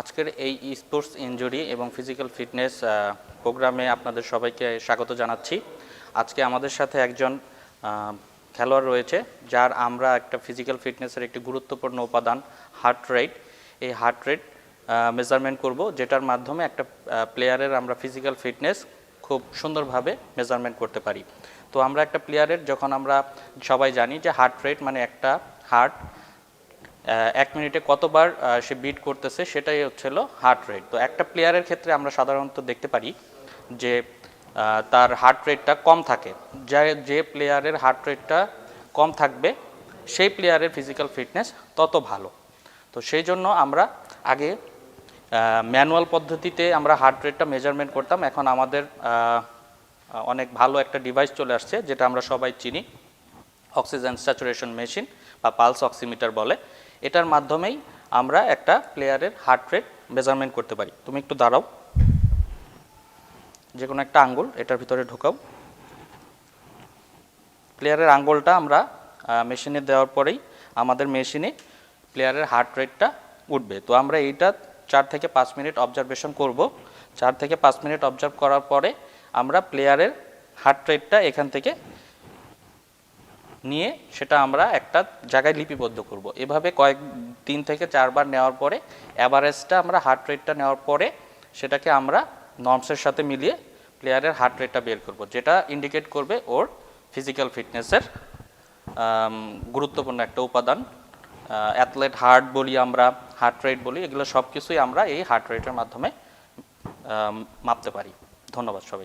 আজকের এই sports injury এবং ফিজিক্যাল ফিটনেস প্রোগ্রামে আপনাদের সবাইকে স্বাগত জানাচ্ছি। আজকে আমাদের সাথে একজন খেলোয়াড় রয়েছে, যার আমরা একটা ফিজিক্যাল ফিটনেসের একটি গুরুত্বপূর্ণ উপাদান হার্ট রেট এই হার্ট রেট মেজারমেন্ট করব, যেটার মাধ্যমে একটা প্লেয়ারের আমরা ফিজিক্যাল ফিটনেস খুব সুন্দরভাবে মেজারমেন্ট করতে পারি। তো আমরা একটা প্লেয়ারের যখন আমরা সবাই জানি যে হার্ট রেট মানে একটা হার্ট এক মিনিটে কতবার সে বিট করতেছে সেটাই হচ্ছিল হার্ট রেট তো একটা প্লেয়ারের ক্ষেত্রে আমরা সাধারণত দেখতে পারি যে তার হার্ট রেটটা কম থাকে। যে যে প্লেয়ারের হার্ট রেটটা কম থাকবে, সেই প্লেয়ারের ফিজিক্যাল ফিটনেস তত ভালো। তো সেই জন্য আমরা আগে ম্যানুয়াল পদ্ধতিতে আমরা হার্ট রেটটা মেজারমেন্ট করতাম। এখন আমাদের অনেক ভালো একটা ডিভাইস চলে আসছে, যেটা আমরা সবাই চিনি অক্সিজেন স্যাচুরেশন মেশিন বা পালস অক্সিমিটার বলে। এটার মাধ্যমেই আমরা একটা প্লেয়ারের হার্ট রেট মেজারমেন্ট করতে পারি। তুমি একটু দাঁড়াও। যে কোনো একটা আঙ্গুল এটার ভিতরে ঢোকাও। প্লেয়ারের আঙ্গুলটা আমরা মেশিনে দেওয়ার পরেই আমাদের মেশিনে প্লেয়ারের হার্ট রেটটা উঠবে। তো আমরা এইটা চার থেকে পাঁচ মিনিট অবজারভেশন করব। চার থেকে পাঁচ মিনিট অবজার্ভ করার পরে আমরা প্লেয়ারের হার্ট রেটটা এখান থেকে নিয়ে সেটা আমরা একটা জায়গায় লিপিবদ্ধ করব। এভাবে কয়েক তিন থেকে চারবার নেওয়ার পরে অ্যাভারেজটা আমরা হার্ট রেটটা নেওয়ার পরে সেটাকে আমরা নর্মসের সাথে মিলিয়ে প্লেয়ারের হার্ট রেটটা বের করব, যেটা ইন্ডিকেট করবে ওর ফিজিক্যাল ফিটনেসের গুরুত্বপূর্ণ একটা উপাদান। অ্যাথলেট হার্ট বলি আমরা হার্ট রেট বলি, এগুলো সব কিছুই আমরা এই হার্ট রেটের মাধ্যমে মাপতে পারি। ধন্যবাদ সবাইকে।